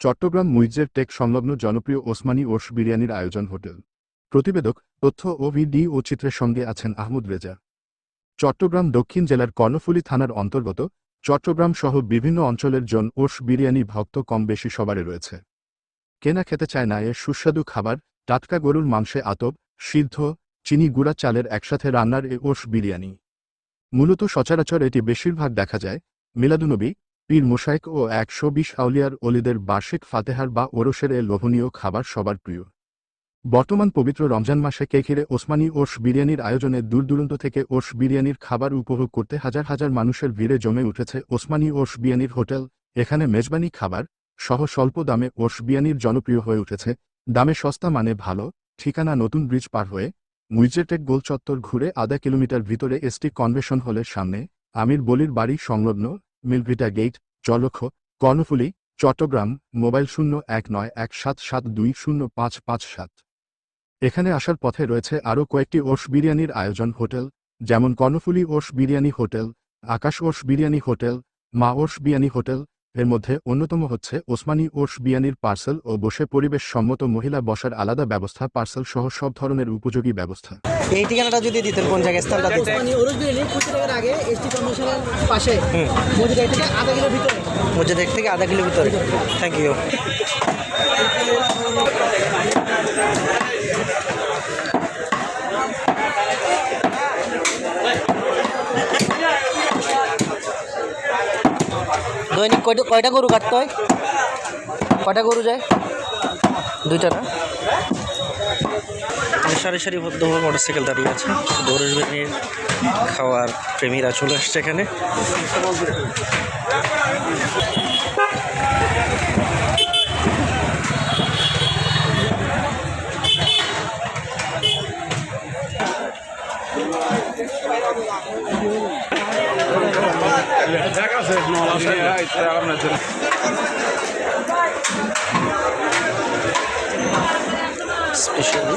Chittagong মুইজের take সংলগ্ন জনপ্রিয় ওসমানী ওরস বিরিয়ানির আয়োজন হোটেল। প্রতিবেদক, তথ্য ও ভিডি ও চিত্রের সঙ্গে আছেন আহমদ রেজা। চট্টগ্রাম দক্ষিণ জেলার কর্ণফুলী থানার অন্তর্গত চট্টগ্রাম সহ বিভিন্ন অঞ্চলের জন ওরস বিরিয়ানি ভক্ত কম বেশি সবারই রয়েছে। কেনা খেতে চায় না এর সুস্বাদু খাবার, টাটকা গরুর মাংসে আতপ, সিদ্ধ, চিনি গুঁড়া চালের একসাথে রান্নার এ ওরস বিরিয়ানি। মূলত সচরাচর এটি বেশিরভাগ দেখা যায় মিলাদুনবী পীর মোশাইক ও একশো বিশ আউলিয়ার অলিদের বার্ষিক ফাতেহার বা ওরসের এ লোভনীয় খাবার সবার প্রিয়। বর্তমান পবিত্র রমজান মাসে কেখিরে ওসমানী ওরস বিরিয়ানির আয়োজনে দূর দূরান্ত থেকে ওরস বিরিয়ানির খাবার উপভোগ করতে হাজার হাজার মানুষের ভিড়ে জমে উঠেছে ওসমানী ওরস বিরিয়ানির হোটেল। এখানে মেজবানি খাবার সহ স্বল্প দামে ওরস বিরিয়ানির জনপ্রিয় হয়ে উঠেছে। দামে সস্তা মানে ভালো, ঠিকানা নতুন ব্রিজ পার হয়ে মুইজেটেক গোল চত্বর ঘুরে আধা কিলোমিটার ভিতরে এসটি কনভেশন হলের সামনে। আমির বলির বাড়ি সংলগ্ন মিলভিটা গেট জলক্ষ, কর্ণফুলি, চট্টগ্রাম, মোবাইল শূন্য এক নয় এক সাত সাত দুই শূন্য পাঁচ পাঁচ সাত। এখানে আসার পথে রয়েছে আরও কয়েকটি ওর্স বিরিয়ানির আয়োজন হোটেল, যেমন কর্ণফুলি ওর্স বিরিয়ানি হোটেল, আকাশ ওর্স বিরিয়ানি হোটেল, মা ওর্স বিরিয়ানি হোটেল এর মধ্যে অন্যতম হচ্ছে ওসমানী ওর্স বিয়ানির পার্সেল ও বসে পরিবেশ সম্মত মহিলা বসার আলাদা ব্যবস্থা পার্সেল সহ সব ধরনের উপযোগী ব্যবস্থা। এই ঠিকানাটা যদি দিতেন কোন জায়গায়? স্থানটা দিতেন। ওসমানী ওর্স বিরিয়ানি কুচি টাকার আগে এসটি কমিশনের পাশে মসজিদ থেকে আধা কিলো ভিতরে। মসজিদ থেকে আধা কিলো ভিতরে। থ্যাংক ইউ দৈনিক কয়টা কয়টা গরু কাটতে হয়? কয়টা গরু যায়? দুইটা না? সারি সারি বদ্ধ মোটরসাইকেল দাঁড়িয়ে আছে। দৌড়ের বিরিয়ানির খাওয়ার প্রেমীরা চলে আসছে এখানে। স্পেশালি